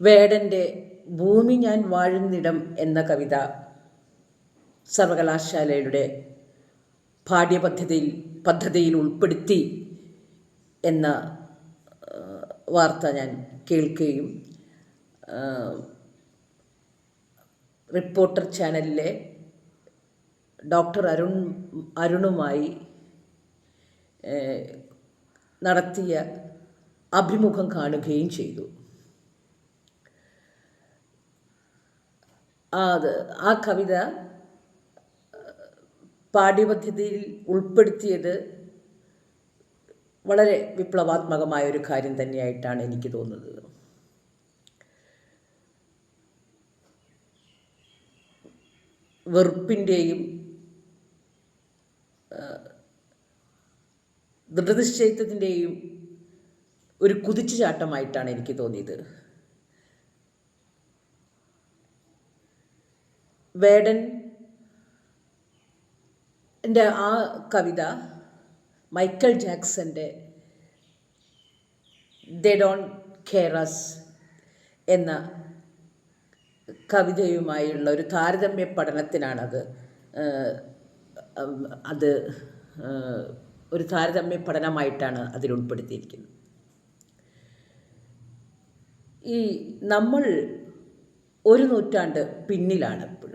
വേടന്റെ ഭൂമി ഞാൻ വാഴുന്നിടം എന്ന കവിത സർവകലാശാലയുടെ പാഠ്യപദ്ധതിയിൽ പദ്ധതിയിൽ ഉൾപ്പെടുത്തി എന്ന വാർത്ത ഞാൻ കേൾക്കുകയും റിപ്പോർട്ടർ ചാനലിലെ ഡോക്ടർ അരുൺ അരുണുമായി നടത്തിയ അഭിമുഖം കാണുകയും ചെയ്തു. അത് ആ കവിത പാഠ്യപദ്ധതിയിൽ ഉൾപ്പെടുത്തിയത് വളരെ വിപ്ലവാത്മകമായ ഒരു കാര്യം തന്നെയായിട്ടാണ് എനിക്ക് തോന്നുന്നത്. വെറുപ്പിന്റെയും ദൃഢനിശ്ചയത്വത്തിന്റെയും ഒരു കുതിച്ചുചാട്ടമായിട്ടാണ് എനിക്ക് തോന്നിയത്. വേടൻ എന്റെ ആ കവിത മൈക്കൽ ജാക്സന്റെ ദേ ഡോൺ കെയറസ് എന്ന കവിതയുമായുള്ള ഒരു താരതമ്യ പഠനത്തിനാണത്. അത് ഒരു താരതമ്യ പഠനമായിട്ടാണ് അതിൽ ഉൾപ്പെടുത്തിയിരിക്കുന്നത്. ഈ നമ്മൾ ഒരു നൂറ്റാണ്ട് പിന്നിലാണ് എപ്പോഴും.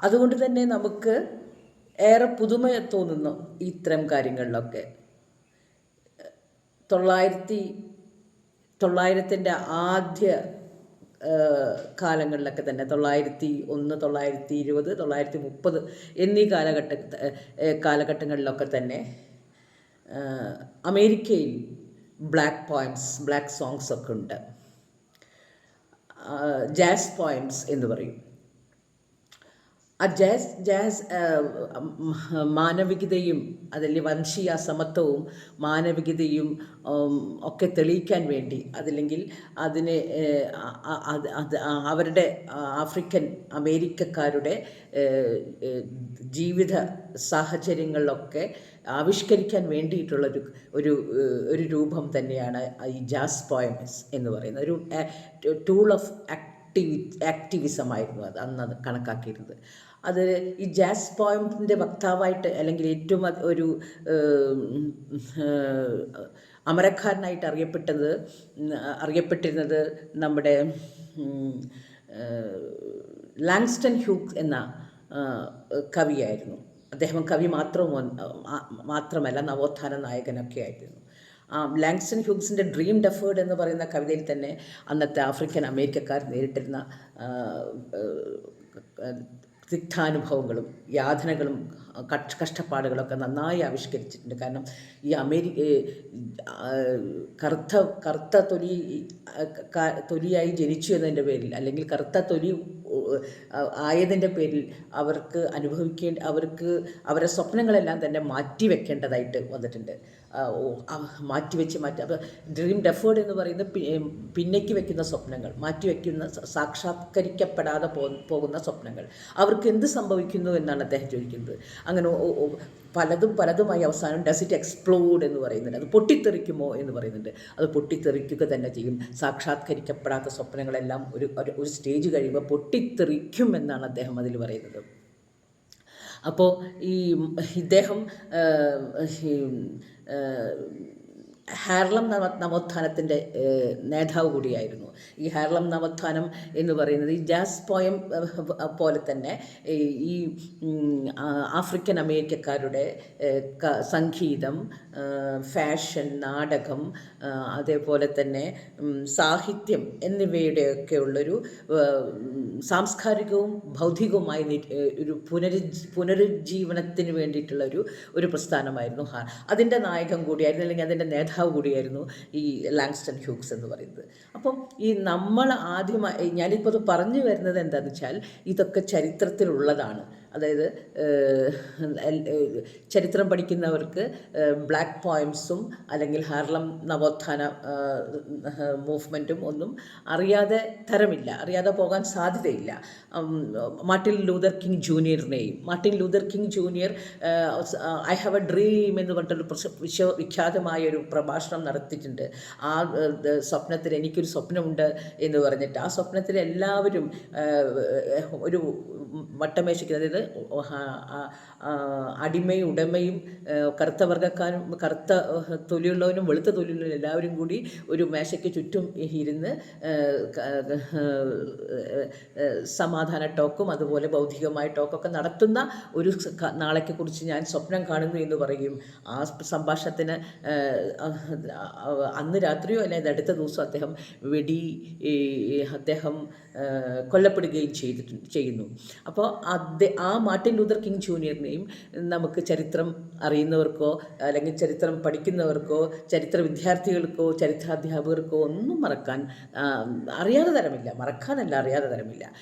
അതുകൊണ്ട് തന്നെ നമുക്ക് ഏറെ പുതുമ തോന്നുന്നു ഇത്തരം കാര്യങ്ങളിലൊക്കെ. തൊള്ളായിരത്തി തൊള്ളായിരത്തിന്റെ ആദ്യ കാലങ്ങളിലൊക്കെ തന്നെ തൊള്ളായിരത്തി ഒന്ന് തൊള്ളായിരത്തി ഇരുപത് തൊള്ളായിരത്തി മുപ്പത് എന്നീ കാലഘട്ട കാലഘട്ടങ്ങളിലൊക്കെ തന്നെ അമേരിക്കയിൽ ബ്ലാക്ക് പോയംസ് ബ്ലാക്ക് സോങ്സ് ഒക്കെ ഉണ്ട് ജാസ് പോയംസ് എന്ന് പറയും. ആ ജാസ് ജാസ് മാനവികതയും അതിൽ വംശീയ സമത്വവും മാനവികതയും ഒക്കെ തെളിയിക്കാൻ വേണ്ടി അതല്ലെങ്കിൽ അതിനെ അത് അവരുടെ ആഫ്രിക്കൻ അമേരിക്കക്കാരുടെ ജീവിത സാഹചര്യങ്ങളിലൊക്കെ ആവിഷ്കരിക്കാൻ വേണ്ടിയിട്ടുള്ളൊരു ഒരു ഒരു രൂപം തന്നെയാണ് ഈ ജാസ് പോയമസ് എന്ന് പറയുന്നത്. ഒരു ടൂൾ ഓഫ് ആക്ടിവി ആക്ടിവിസമായിരുന്നു അത് അന്ന് കണക്കാക്കിയിരുന്നത്. അത് ഈ ജാസ് പോയിന്റെ വക്താവായിട്ട് അല്ലെങ്കിൽ ഏറ്റവും ഒരു അമരക്കാരനായിട്ട് അറിയപ്പെട്ടത് അറിയപ്പെട്ടിരുന്നത് നമ്മുടെ ലാങ്സ്റ്റൺ ഹ്യൂക്സ് എന്ന കവിയായിരുന്നു. അദ്ദേഹം കവി മാത്രം മാത്രമല്ല നവോത്ഥാന നായകനൊക്കെ ആയിരുന്നു. ലാങ്സ്റ്റൺ ഹ്യൂഗ്സിന്റെ ഡ്രീം ഡെഫേർഡ് എന്ന് പറയുന്ന കവിതയിൽ തന്നെ അന്നത്തെ ആഫ്രിക്കൻ അമേരിക്കക്കാർ നേരിട്ടിരുന്ന തിക്താനുഭവങ്ങളും യാതനകളും കഷ് കഷ്ടപ്പാടുകളൊക്കെ നന്നായി ആവിഷ്കരിച്ചിട്ടുണ്ട്. കാരണം ഈ അമേരി കറുത്ത കറുത്ത തൊലി തൊലിയായി ജനിച്ചു എന്നതിന്റെ പേരിൽ അല്ലെങ്കിൽ കറുത്ത തൊലി ആയതിന്റെ പേരിൽ അവർക്ക് അനുഭവിക്കേണ്ട അവർക്ക് അവരുടെ സ്വപ്നങ്ങളെല്ലാം തന്നെ മാറ്റി വെക്കേണ്ടതായിട്ട് വന്നിട്ടുണ്ട്. മാറ്റിവെച്ച് മാറ്റി. അപ്പോൾ ഡ്രീം ഡെഫേർഡ് എന്ന് പറയുന്നത് പിന്നേക്ക് വെക്കുന്ന സ്വപ്നങ്ങൾ മാറ്റിവെക്കുന്ന സാക്ഷാത്കരിക്കപ്പെടാതെ പോകുന്ന സ്വപ്നങ്ങൾ. അവർക്ക് എന്ത് സംഭവിക്കുന്നു എന്നാണ് അദ്ദേഹം ചോദിക്കുന്നത്. അങ്ങനെ പലതും പലതുമായി അവസാനം ഡസ് ഇറ്റ് എക്സ്പ്ലോഡ് എന്ന് പറയുന്നുണ്ട്. അത് പൊട്ടിത്തെറിക്കുമോ എന്ന് പറയുന്നുണ്ട്. അത് പൊട്ടിത്തെറിക്കുക തന്നെ ചെയ്യും. സാക്ഷാത്കരിക്കപ്പെടാത്ത സ്വപ്നങ്ങളെല്ലാം ഒരു- ഒരു സ്റ്റേജ് കഴിയുമ്പോൾ പൊട്ടിത്തെറിക്കും എന്നാണ് അദ്ദേഹം അതിൽ പറയുന്നത്. അപ്പോൾ ഈ ഇദ്ദേഹം ഹാർലം നവ നവോത്ഥാനത്തിന്റെ നേതാവ് കൂടിയായിരുന്നു. ഈ ഹാർലം നവോത്ഥാനം എന്ന് പറയുന്നത് ഈ ജാസ് പോയം പോലെ തന്നെ ഈ ആഫ്രിക്കൻ അമേരിക്കക്കാരുടെ സംഗീതം ഫാഷൻ നാടകം അതേപോലെ തന്നെ സാഹിത്യം എന്നിവയുടെയൊക്കെ ഉള്ളൊരു സാംസ്കാരികവും ഭൗതികവുമായ ഒരു പുനരു പുനരുജ്ജീവനത്തിന് വേണ്ടിയിട്ടുള്ള ഒരു ഒരു പ്രസ്ഥാനമായിരുന്നു ഹാ. അതിന്റെ നായകൻ കൂടിയായിരുന്നു അല്ലെങ്കിൽ അതിന്റെ നേതാവ് കൂടിയായിരുന്നു ഈ ലാങ്സ്റ്റൺ ഹ്യൂക്സ് എന്ന് പറയുന്നത്. അപ്പം ഈ നമ്മൾ ആദ്യമായി ഞാനിപ്പോൾ അത് പറഞ്ഞു വരുന്നത് എന്താണെന്ന് വെച്ചാൽ ഇതൊക്കെ ചരിത്രത്തിലുള്ളതാണ്. അതായത് ചരിത്രം പഠിക്കുന്നവർക്ക് ബ്ലാക്ക് പോയിംസും അല്ലെങ്കിൽ ഹാർലം നവോത്ഥാന മൂവ്മെന്റും ഒന്നും അറിയാതെ തരമില്ല. അറിയാതെ പോകാൻ സാധ്യതയില്ല. Martin Luther King ജൂനിയറിനെയും Martin Luther King junior I have a dream എന്ന് പറഞ്ഞിട്ടൊരു വിശ്വവിഖ്യാതമായ വിശ്വ വിഖ്യാതമായ ഒരു പ്രഭാഷണം നടത്തിയിട്ടുണ്ട്. ആ സ്വപ്നത്തിൽ എനിക്കൊരു സ്വപ്നമുണ്ട് എന്ന് പറഞ്ഞിട്ട് ആ സ്വപ്നത്തിൽ എല്ലാവരും ഒരു വട്ടമേശയ്ക്ക് അതായത് അടിമയും ഉടമയും കറുത്ത വർഗക്കാരും കറുത്ത തൊലിയുള്ളവനും വെളുത്ത തൊലിയുള്ളവനും എല്ലാവരും കൂടി ഒരു മേശയ്ക്ക് ചുറ്റും ഇരുന്ന് സമാധാന ടോക്കും അതുപോലെ ഭൗതികമായ ടോക്കൊക്കെ നടത്തുന്ന ഒരു സ- നാളേക്ക് കുറിച്ച് ഞാൻ സ്വപ്നം കാണുന്നു എന്ന് പറയും. ആ സംഭാഷണത്തിന് അന്ന് രാത്രിയോ അല്ലെങ്കിൽ അടുത്ത ദിവസം അദ്ദേഹം വെടി അദ്ദേഹം കൊല്ലപ്പെടുകയും ചെയ്തിട്ടുണ്ട് ചെയ്യുന്നു. അപ്പോൾ അദ്ദേഹം മാർട്ടിൻ ലൂതർ കിങ് ജൂനിയറിനെയും നമുക്ക് ചരിത്രം അറിയുന്നവർക്കോ അല്ലെങ്കിൽ ചരിത്രം പഠിക്കുന്നവർക്കോ ചരിത്ര വിദ്യാർത്ഥികൾക്കോ ചരിത്രാധ്യാപകർക്കോ ഒന്നും മറക്കാൻ ആ, അറിയാതെ തരമില്ല. മറക്കാനല്ല അറിയാതെ തരമില്ല.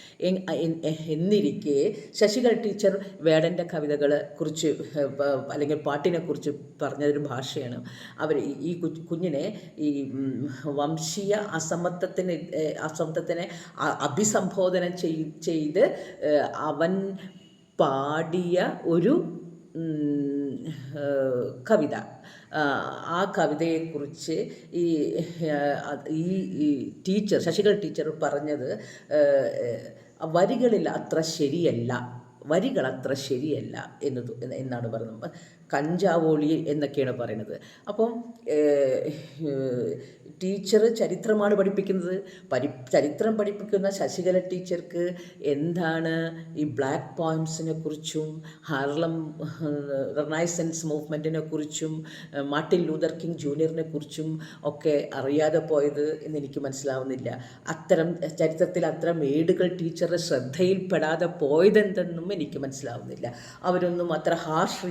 എന്നിരിക്കെ ശശികല ടീച്ചർ വേടന്റെ കവിതകളെ കുറിച്ച് അല്ലെങ്കിൽ പാട്ടിനെ കുറിച്ച് പറഞ്ഞതൊരു ഭാഷയാണ്. അവർ ഈ- കുഞ്ഞിനെ ഈ വംശീയ അസമത്വത്തിന് അസമത്വത്തിനെ അഭിസംബോധന ചെയ്- ചെയ്ത് അവൻ പാടിയ ഒരു കവിത. ആ, കവിതയെക്കുറിച്ച് ഈ ഈ ടീച്ചർ ശശികല ടീച്ചർ പറഞ്ഞത് വരികളിൽ അത്ര ശരിയല്ല വരികൾ അത്ര ശരിയല്ല എന്നത് എന്ന് എന്നാണ് പറയുന്നത് കഞ്ചാവോളി എന്നൊക്കെയാണ് പറയുന്നത്. അപ്പം ടീച്ചർ ചരിത്രമാണ് പഠിപ്പിക്കുന്നത്. പരി ചരിത്രം പഠിപ്പിക്കുന്ന ശശികല ടീച്ചർക്ക് എന്താണ് ഈ ബ്ലാക്ക് പോയിംസിനെ കുറിച്ചും ഹാർലം റെനൈസൻസ് മൂവ്മെന്റിനെ കുറിച്ചും മാർട്ടിൻ ലൂതർ കിങ് ജൂനിയറിനെ കുറിച്ചും ഒക്കെ അറിയാതെ പോയത് എന്ന് എനിക്ക് മനസ്സിലാവുന്നില്ല. അത്തരം ചരിത്രത്തിൽ അത്തരം ഏടുകൾ ടീച്ചറുടെ ശ്രദ്ധയിൽപ്പെടാതെ പോയതെന്തെന്നും എനിക്ക് മനസ്സിലാവുന്നില്ല. അവരൊന്നും അത്ര ഹാർഷ്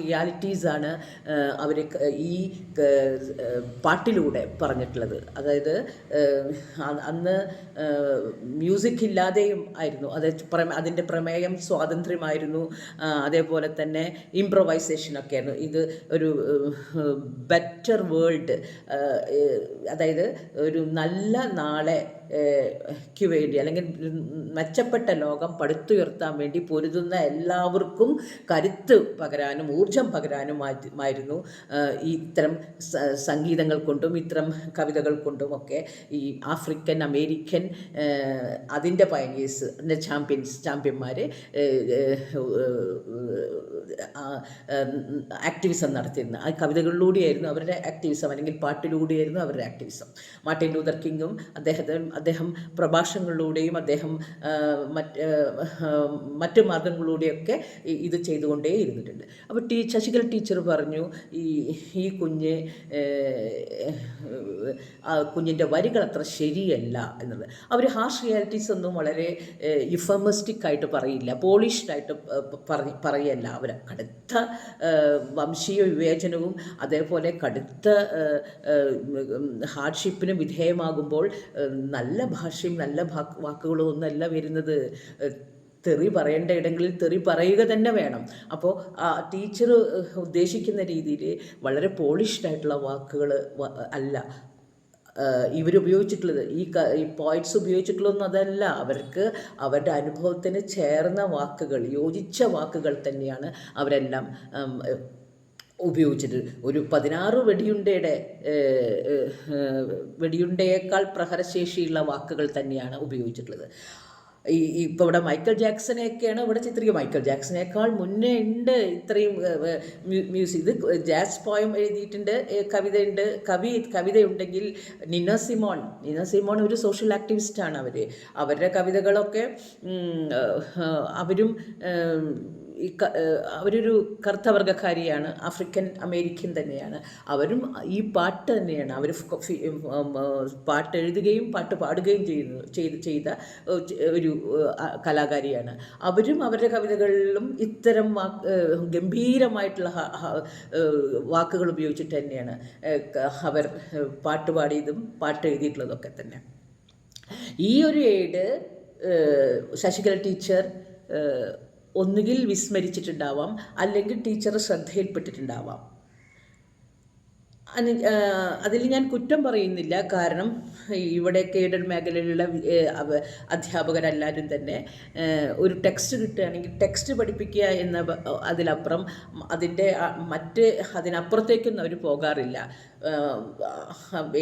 റിയാലിറ്റീസാണ് അവർ ഈ പാട്ടിലൂടെ പറഞ്ഞിട്ടുള്ളത്. അതായത് അന്ന് മ്യൂസിക് ഇല്ലാതെയും ആയിരുന്നു. അത് അതിന്റെ പ്രമേയം സ്വാതന്ത്ര്യമായിരുന്നു. അതേപോലെ തന്നെ ഇംപ്രൊവൈസേഷൻ ഒക്കെ ആയിരുന്നു. ഇത് ഒരു ബെറ്റർ വേൾഡ് അതായത് ഒരു നല്ല നാളെ ക്ക് വേണ്ടി അല്ലെങ്കിൽ മെച്ചപ്പെട്ട ലോകം പടുത്തുയർത്താൻ വേണ്ടി പൊരുതുന്ന എല്ലാവർക്കും കരുത്ത് പകരാനും ഊർജം പകരാനുമായിരുന്നു ഈ ഇത്തരം സംഗീതങ്ങൾ കൊണ്ടും ഇത്തരം കവിതകൾ കൊണ്ടും ഒക്കെ ഈ ആഫ്രിക്കൻ അമേരിക്കൻ അതിന്റെ പയനീസ് അതിന്റെ ചാമ്പ്യൻസ് ചാമ്പ്യന്മാർ ആക്ടിവിസം നടത്തിയിരുന്നത്. ആ കവിതകളിലൂടെയായിരുന്നു അവരുടെ ആക്ടിവിസം അല്ലെങ്കിൽ പാട്ടിലൂടെയായിരുന്നു അവരുടെ ആക്ടിവിസം മാർട്ടിൻ ലൂതർ കിങ്ങും അദ്ദേഹത്തെ അദ്ദേഹം പ്രഭാഷണങ്ങളിലൂടെയും അദ്ദേഹം മറ്റ് മറ്റു മാർഗങ്ങളിലൂടെയൊക്കെ ഇത് ചെയ്തുകൊണ്ടേ ഇരുന്നിട്ടുണ്ട് അപ്പോൾ ടീ ശശികല ടീച്ചർ പറഞ്ഞു ഈ ഈ കുഞ്ഞ് കുഞ്ഞിന്റെ വരികൾ അത്ര ശരിയല്ല എന്നുള്ളത്. അവർ ഹാർഷ് റിയാലിറ്റീസ് ഒന്നും വളരെ യുഫമിസ്റ്റിക് ആയിട്ട് പറയില്ല പോളിഷ്ഡ് ആയിട്ട് പറഞ്ഞ് പറയല്ല. അവർ കടുത്ത വംശീയ വിവേചനവും അതേപോലെ കടുത്ത ഹാർഡ്ഷിപ്പിനും വിധേയമാകുമ്പോൾ നല്ല ഭാഷയും നല്ല വാക്കുകളും ഒന്നല്ല വരുന്നത്. തെറി പറയേണ്ട ഇടങ്ങളിൽ തെറി പറയുക തന്നെ വേണം. അപ്പോൾ ആ ടീച്ചർ ഉദ്ദേശിക്കുന്ന രീതിയിൽ വളരെ പോളിഷ്ഡ് ആയിട്ടുള്ള വാക്കുകൾ അല്ല ഇവർ ഉപയോഗിച്ചിട്ടുള്ളത് ഈ ഈ പോയിറ്റ്സ് ഉപയോഗിച്ചിട്ടുള്ളതൊന്നും അതല്ല. അവർക്ക് അവരുടെ അനുഭവത്തിന് ചേർന്ന വാക്കുകൾ യോജിച്ച വാക്കുകൾ തന്നെയാണ് അവരെല്ലാം ഉപയോഗിച്ചിട്ട് ഒരു പതിനാറ് വെടിയുണ്ടയുടെ വെടിയുണ്ടയേക്കാൾ പ്രഹരശേഷിയുള്ള വാക്കുകൾ തന്നെയാണ് ഉപയോഗിച്ചിട്ടുള്ളത്. ഈ ഇപ്പോൾ ഇവിടെ മൈക്കൽ ജാക്സനെയൊക്കെയാണ് ഇവിടെ ചിത്രീകരിക്കുക മൈക്കൽ ജാക്സനേക്കാൾ മുന്നേ ഉണ്ട് ഇത്രയും മ്യൂസിക്. ഇത് ജാസ് പോയം എഴുതിയിട്ടുണ്ട് കവിതയുണ്ട്. കവി കവിതയുണ്ടെങ്കിൽ നിന സിമോൺ. നിന സിമോൺ ഒരു സോഷ്യൽ ആക്ടിവിസ്റ്റാണ് അവർ അവരുടെ കവിതകളൊക്കെ അവരും അവരൊരു കറുത്ത വർഗക്കാരിയാണ് ആഫ്രിക്കൻ അമേരിക്കൻ തന്നെയാണ്. അവരും ഈ പാട്ട് തന്നെയാണ്. അവർ പാട്ട് എഴുതുകയും പാട്ട് പാടുകയും ചെയ്യുന്നു ചെയ്ത് ചെയ്ത ഒരു കലാകാരിയാണ്. അവരും അവരുടെ കവിതകളിലും ഇത്തരം ഗംഭീരമായിട്ടുള്ള വാക്കുകൾ ഉപയോഗിച്ചിട്ട് തന്നെയാണ് അവർ പാട്ട് പാടിയതും പാട്ട് എഴുതിയിട്ടുള്ളതൊക്കെ തന്നെ. ഈ ഒരു എയ്ഡ് ശശികല ടീച്ചർ ഒന്നുകിൽ വിസ്മരിച്ചിട്ടുണ്ടാവാം അല്ലെങ്കിൽ ടീച്ചർ ശ്രദ്ധയിൽപ്പെട്ടിട്ടുണ്ടാവാം. അതിൽ ഞാൻ കുറ്റം പറയുന്നില്ല. കാരണം ഇവിടെ കേഡഡ് മേഖലയിലുള്ള അധ്യാപകരെല്ലാവരും തന്നെ ഒരു ടെക്സ്റ്റ് കിട്ടുകയാണെങ്കിൽ ടെക്സ്റ്റ് പഠിപ്പിക്കുക എന്ന അതിലപ്പുറം അതിന്റെ മറ്റ് അതിനപ്പുറത്തേക്കൊന്നും അവർ പോകാറില്ല.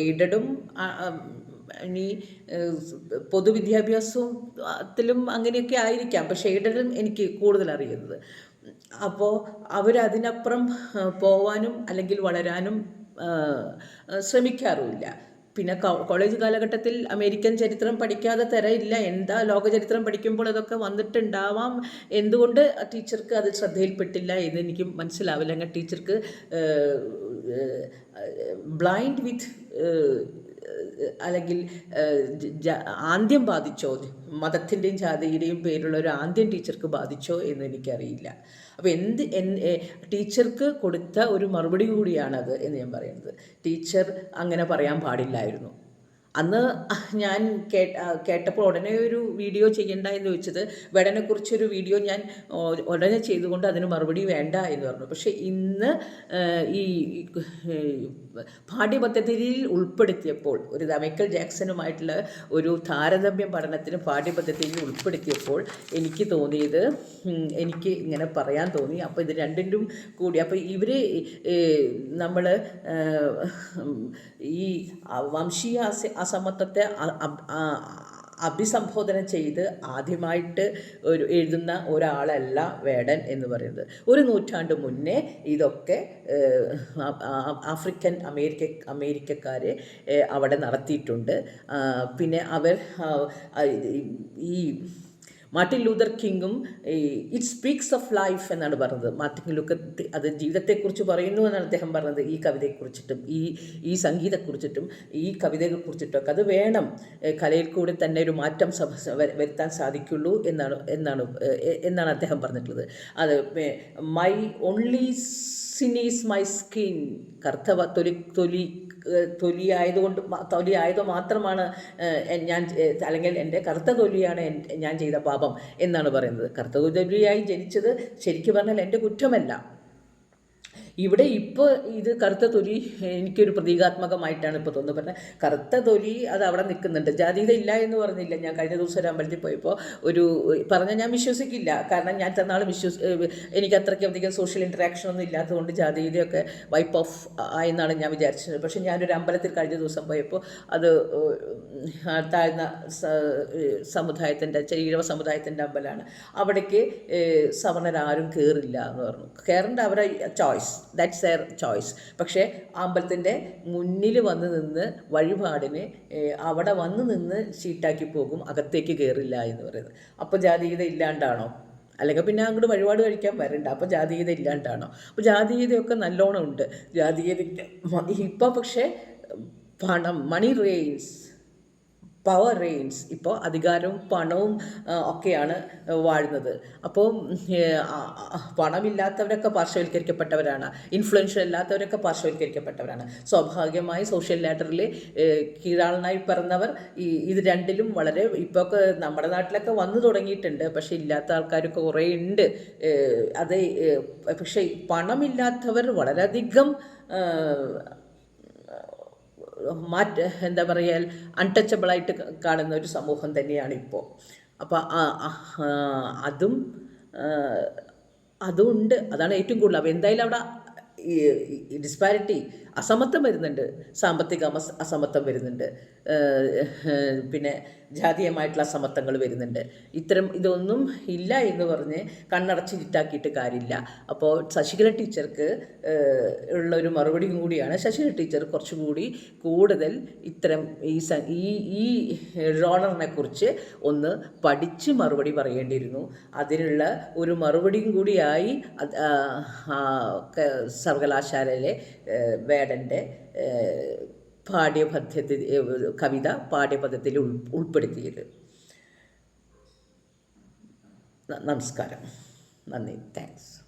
എയ്ഡഡും ഇനി പൊതുവിദ്യാഭ്യാസത്തിലും അങ്ങനെയൊക്കെ ആയിരിക്കാം. പക്ഷേ എയ്ഡഡും എനിക്ക് കൂടുതൽ അറിയുന്നത്. അപ്പോൾ അവരതിനപ്പുറം പോവാനും അല്ലെങ്കിൽ വളരാനും ശ്രമിക്കാറുമില്ല. പിന്നെ കോളേജ് കാലഘട്ടത്തിൽ അമേരിക്കൻ ചരിത്രം പഠിക്കാതെ തരയില്ല. എന്താ ലോക ചരിത്രം പഠിക്കുമ്പോൾ അതൊക്കെ വന്നിട്ടുണ്ടാവാം? എന്തുകൊണ്ട് ടീച്ചർക്ക് അത് ശ്രദ്ധയിൽപ്പെട്ടില്ല എന്ന് എനിക്ക് മനസ്സിലാവില്ല. ടീച്ചർക്ക് ബ്ലൈൻഡ് വിത്ത് അല്ലെങ്കിൽ ആദ്യം ബാധിച്ചോ? മതത്തിന്റെയും ജാതിയുടെയും പേരുള്ള ഒരു ആദ്യം ടീച്ചർക്ക് ബാധിച്ചോ എന്ന് എനിക്കറിയില്ല. അപ്പോൾ എന്ത് ടീച്ചർക്ക് കൊടുത്ത ഒരു മറുപടി കൂടിയാണത് എന്ന് ഞാൻ പറയുന്നത്. ടീച്ചർ അങ്ങനെ പറയാൻ പാടില്ലായിരുന്നു. അന്ന് ഞാൻ കേട്ട കേട്ടപ്പോൾ ഉടനെ ഒരു വീഡിയോ ചെയ്യണ്ട എന്ന് ചോദിച്ചത് വേടനെക്കുറിച്ചൊരു വീഡിയോ ഞാൻ ഉടനെ ചെയ്തുകൊണ്ട് അതിന് മറുപടി വേണ്ട എന്ന് പറഞ്ഞു. പക്ഷേ ഇന്ന് ഈ പാഠ്യപദ്ധതിയിൽ ഉൾപ്പെടുത്തിയപ്പോൾ ഒരു മൈക്കൽ ജാക്സണുമായിട്ടുള്ള ഒരു താരതമ്യം പഠനത്തിന് പാഠ്യപദ്ധതിയിൽ ഉൾപ്പെടുത്തിയപ്പോൾ എനിക്ക് തോന്നിയത് എനിക്ക് ഇങ്ങനെ പറയാൻ തോന്നി. അപ്പോൾ ഇത് രണ്ടിനും കൂടി അപ്പോൾ ഇവർ നമ്മൾ ഈ വംശീയ അസ- അസമത്വത്തെ അഭിസംബോധന ചെയ്ത് ആദ്യമായിട്ട് ഒരു എഴുതുന്ന ഒരാളല്ല വേടൻ എന്ന് പറയുന്നത്. ഒരു നൂറ്റാണ്ട് മുന്നേ ഇതൊക്കെ ആഫ്രിക്കൻ അമേരിക്ക അമേരിക്കക്കാരെ അവിടെ നടത്തിയിട്ടുണ്ട്. പിന്നെ അവർ ഈ മാർട്ടിൻ ലൂതർ കിങ്ങും ഇറ്റ് സ്പീക്സ് ഓഫ് ലൈഫ് എന്നാണ് പറഞ്ഞത്. മാർട്ടിൻ ലൂക്കർ അത് ജീവിതത്തെക്കുറിച്ച് പറയുന്നു എന്നാണ് അദ്ദേഹം പറഞ്ഞത്. ഈ കവിതയെക്കുറിച്ചിട്ടും ഈ ഈ സംഗീതത്തെക്കുറിച്ചിട്ടും ഈ കവിതയെക്കുറിച്ചിട്ടൊക്കെ. അത് വേണം കലയിൽ കൂടി തന്നെ ഒരു മാറ്റം വരുത്താൻ സാധിക്കുള്ളൂ എന്നാണ് എന്നാണ് എന്നാണ് അദ്ദേഹം പറഞ്ഞിട്ടുള്ളത്. അത് my only sin is my skin കർത്തവ തൊലി തൊലി ഏഹ് തൊലി ആയതുകൊണ്ട് തൊലി ആയത് മാത്രമാണ് ഞാൻ അല്ലെങ്കിൽ എന്റെ കറുത്ത തൊലിയാണ് ഞാൻ ചെയ്ത പാപം എന്നാണ് പറയുന്നത്. കറുത്ത തൊലിയായി ജനിച്ചത് ശരിക്കും പറഞ്ഞാൽ എന്റെ കുറ്റമല്ല. ഇവിടെ ഇപ്പോൾ ഇത് കറുത്ത തൊലി എനിക്കൊരു പ്രതീകാത്മകമായിട്ടാണ് ഇപ്പോൾ തോന്നുന്നത്. പറഞ്ഞാൽ കറുത്ത തൊലി അത് അവിടെ നിൽക്കുന്നുണ്ട്. ജാതീയത ഇല്ല എന്ന് പറഞ്ഞില്ല. ഞാൻ കഴിഞ്ഞ ദിവസം ഒരു അമ്പലത്തിൽ പോയപ്പോൾ ഒരു പറഞ്ഞാൽ ഞാൻ വിശ്വസിക്കില്ല. കാരണം ഞാൻ തന്നാൾ വിശ്വസി എനിക്ക് അത്രയ്ക്ക് അധികം സോഷ്യൽ ഇൻട്രാക്ഷൻ ഒന്നും ഇല്ലാത്തതുകൊണ്ട് ജാതീയതയൊക്കെ വൈപ്പ് ഓഫ് ആയെന്നാണ് ഞാൻ വിചാരിച്ചത്. പക്ഷേ ഞാനൊരു അമ്പലത്തിൽ കഴിഞ്ഞ ദിവസം പോയപ്പോൾ അത് താഴ്ന്ന സമുദായത്തിന്റെ ചെറിയ സമുദായത്തിന്റെ അമ്പലമാണ്. അവിടേക്ക് സവർണരാരും കയറില്ല എന്ന് പറഞ്ഞു. കയറേണ്ട അവരെ ചോയ്സ് ദാറ്റ്സ് എയർ ചോയ്സ് പക്ഷേ അമ്പലത്തിന്റെ മുന്നിൽ വന്ന് നിന്ന് വഴിപാടിന് അവിടെ വന്ന് നിന്ന് ഷീട്ടാക്കി പോകും അകത്തേക്ക് കയറില്ല എന്ന് പറയുന്നത്. അപ്പോൾ ജാതീയത ഇല്ലാണ്ടാണോ? അല്ലെങ്കിൽ പിന്നെ അങ്ങോട്ട് വഴിപാട് കഴിക്കാൻ വരണ്ട. അപ്പോൾ ജാതീയത ഇല്ലാണ്ടാണോ? അപ്പോൾ ജാതീയതയൊക്കെ നല്ലോണം ഉണ്ട്. ജാതീയതയ്ക്ക് ഇപ്പോൾ പക്ഷേ പണം മണി റെയിൻസ് പവർ റെയിൻസ് ഇപ്പോൾ അധികാരവും പണവും ഒക്കെയാണ് വാഴുന്നത്. അപ്പോൾ പണമില്ലാത്തവരൊക്കെ പാർശ്വവൽക്കരിക്കപ്പെട്ടവരാണ്. ഇൻഫ്ലുവൻഷ്യൽ അല്ലാത്തവരൊക്കെ പാർശ്വവൽക്കരിക്കപ്പെട്ടവരാണ്. സ്വാഭാവികമായി സോഷ്യൽ ലാഡറിൽ കീഴാളനായി പിറന്നവർ ഈ ഇത് രണ്ടിലും വളരെ ഇപ്പോൾ നമ്മുടെ നാട്ടിലൊക്കെ വന്നു തുടങ്ങിയിട്ടുണ്ട്. പക്ഷേ ഇല്ലാത്ത ആൾക്കാരൊക്കെ കുറേ ഉണ്ട്. അത് പക്ഷേ പണമില്ലാത്തവർ വളരെയധികം മാറ്റ എന്താ പറയുക അൺടച്ചബിളായിട്ട് കാണുന്ന ഒരു സമൂഹം തന്നെയാണ് ഇപ്പോൾ അപ്പോൾ അതും ആ, അതും ഉണ്ട്. അതാണ് ഏറ്റവും കൂടുതൽ. അപ്പോൾ എന്തായാലും അവിടെ ഡിസ്പാരിറ്റി അസമത്വം വരുന്നുണ്ട്. സാമ്പത്തിക അസമത്വം വരുന്നുണ്ട്. പിന്നെ ജാതീയമായിട്ടുള്ള അസമത്വങ്ങൾ വരുന്നുണ്ട്. ഇത്തരം ഇതൊന്നും ഇല്ല എന്ന് പറഞ്ഞ് കണ്ണടച്ച് ചിറ്റാക്കിയിട്ട് കാര്യമില്ല. അപ്പോൾ ശശികല ടീച്ചർക്ക് ഉള്ള ഒരു മറുപടിയും കൂടിയാണ് ശശികല ടീച്ചർ കുറച്ചും കൂടി കൂടുതൽ ഇത്തരം ഈ ഈ ജോണറിനെ കുറിച്ച് ഒന്ന് പഠിച്ച് മറുപടി പറയേണ്ടിയിരുന്നു. അതിനുള്ള ഒരു മറുപടിയും കൂടിയായി സർവകലാശാലയിലെ ഏഹ്, വേടന്റെ പാഠ്യപദ്ധ്യത്തിൽ കവിത പാഠ്യപദ്ധതിയിൽ ഉൾ ഉൾപ്പെടുത്തിയത്. നമസ്കാരം. നന്ദി. താങ്ക്സ്.